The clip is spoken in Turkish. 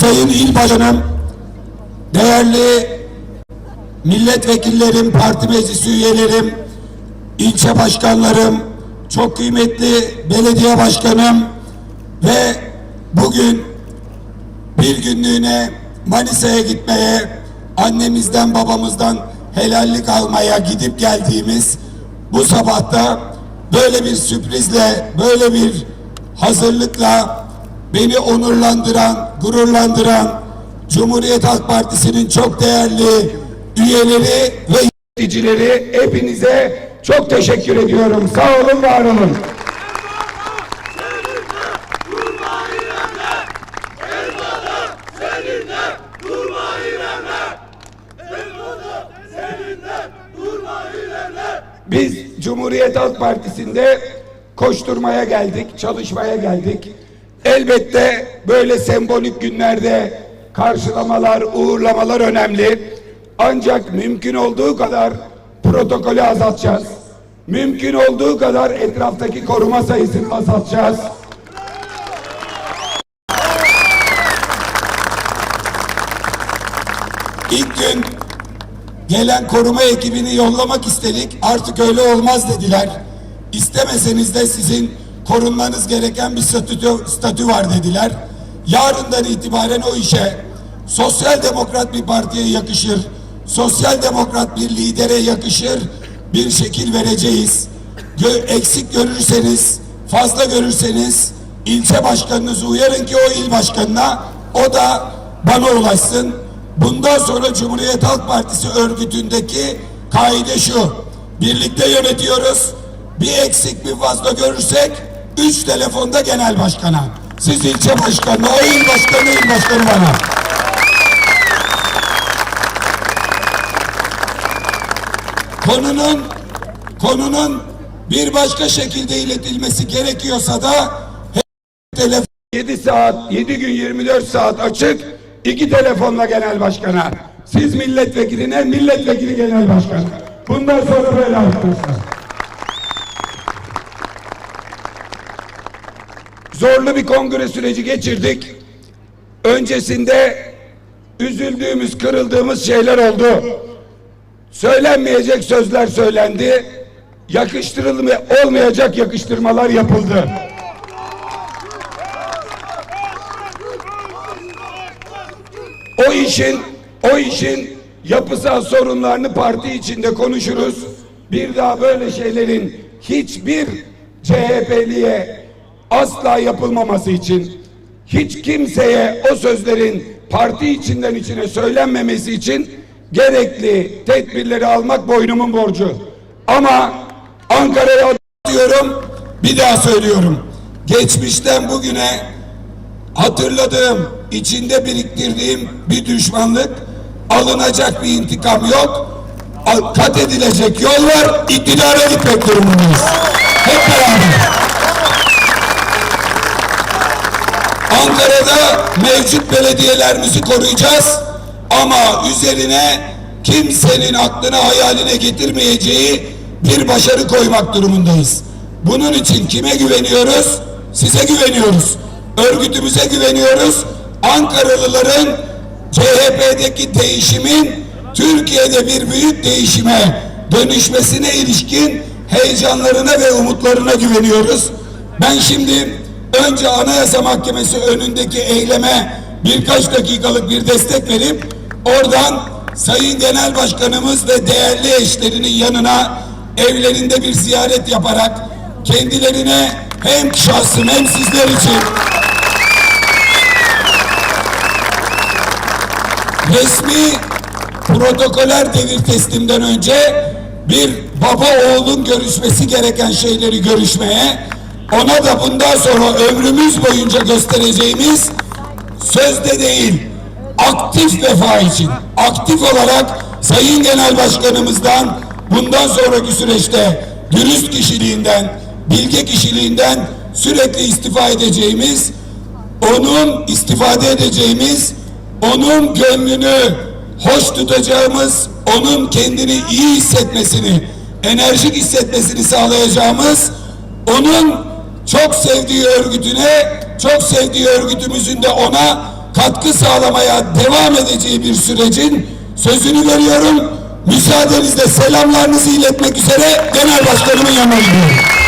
Sayın İl Başkanım, değerli milletvekillerim, parti meclisi üyelerim, ilçe başkanlarım, çok kıymetli belediye başkanım ve bugün bir günlüğüne Manisa'ya gitmeye, annemizden babamızdan helallik almaya gidip geldiğimiz bu sabahta böyle bir sürprizle, böyle bir hazırlıkla beni onurlandıran, gururlandıran Cumhuriyet Halk Partisi'nin çok değerli üyeleri ve yöneticileri hepinize çok teşekkür ediyorum. Sağ olun, var olun. Biz Cumhuriyet Halk Partisi'nde koşturmaya geldik, çalışmaya geldik. Elbette böyle sembolik günlerde karşılamalar, uğurlamalar önemli. Ancak mümkün olduğu kadar protokolü azaltacağız. Mümkün olduğu kadar etraftaki koruma sayısını azaltacağız. İlk gün gelen koruma ekibini yollamak istedik. Artık öyle olmaz dediler. İstemeseniz de sizin korunmanız gereken bir statü, statü var dediler. Yarından itibaren o işe sosyal demokrat bir partiye yakışır, sosyal demokrat bir lidere yakışır bir şekil vereceğiz. Gö eksik görürseniz, fazla görürseniz ilçe başkanınızı uyarın ki o il başkanına o da bana ulaşsın. Bundan sonra Cumhuriyet Halk Partisi örgütündeki kaide şu. Birlikte yönetiyoruz. Bir eksik bir fazla görürsek üç telefonda genel başkana. Siz ilçe başkanı, o il başkanı, il başkanı bana. Konunun konunun bir başka şekilde iletilmesi gerekiyorsa da telefon 7 saat, 7 gün 24 saat açık. iki telefonla genel başkana. Siz milletvekiline, milletvekili genel başkanı. Bundan sonra böyle arkadaşlar. Zorlu bir kongre süreci geçirdik. Öncesinde üzüldüğümüz, kırıldığımız şeyler oldu. Söylenmeyecek sözler söylendi. Yakıştırılma olmayacak yakıştırmalar yapıldı. O işin o işin yapısal sorunlarını parti içinde konuşuruz. Bir daha böyle şeylerin hiçbir CHP'liye asla yapılmaması için hiç kimseye o sözlerin parti içinden içine söylenmemesi için gerekli tedbirleri almak boynumun borcu. Ama Ankara'ya diyorum bir daha söylüyorum. Geçmişten bugüne hatırladığım, içinde biriktirdiğim bir düşmanlık, alınacak bir intikam yok. Kat edilecek yol var, iktidara gitmek durumundayız. Hep beraber. Ankara'da mevcut belediyelerimizi koruyacağız ama üzerine kimsenin aklına hayaline getirmeyeceği bir başarı koymak durumundayız. Bunun için kime güveniyoruz? Size güveniyoruz. Örgütümüze güveniyoruz. Ankaralıların CHP'deki değişimin Türkiye'de bir büyük değişime dönüşmesine ilişkin heyecanlarına ve umutlarına güveniyoruz. Ben şimdi önce Anayasa Mahkemesi önündeki eyleme birkaç dakikalık bir destek verip oradan Sayın Genel Başkanımız ve değerli eşlerinin yanına evlerinde bir ziyaret yaparak kendilerine hem şahsım hem sizler için resmi protokoler devir teslimden önce bir baba oğlun görüşmesi gereken şeyleri görüşmeye ona da bundan sonra ömrümüz boyunca göstereceğimiz sözde değil aktif vefa için. Aktif olarak Sayın Genel Başkanımızdan bundan sonraki süreçte dürüst kişiliğinden bilge kişiliğinden sürekli istifa edeceğimiz onun istifade edeceğimiz onun gönlünü hoş tutacağımız, onun kendini iyi hissetmesini, enerjik hissetmesini sağlayacağımız, onun çok sevdiği örgütüne, çok sevdiği örgütümüzün de ona katkı sağlamaya devam edeceği bir sürecin sözünü veriyorum. Müsaadenizle selamlarınızı iletmek üzere genel başkanımın yanına gidiyorum.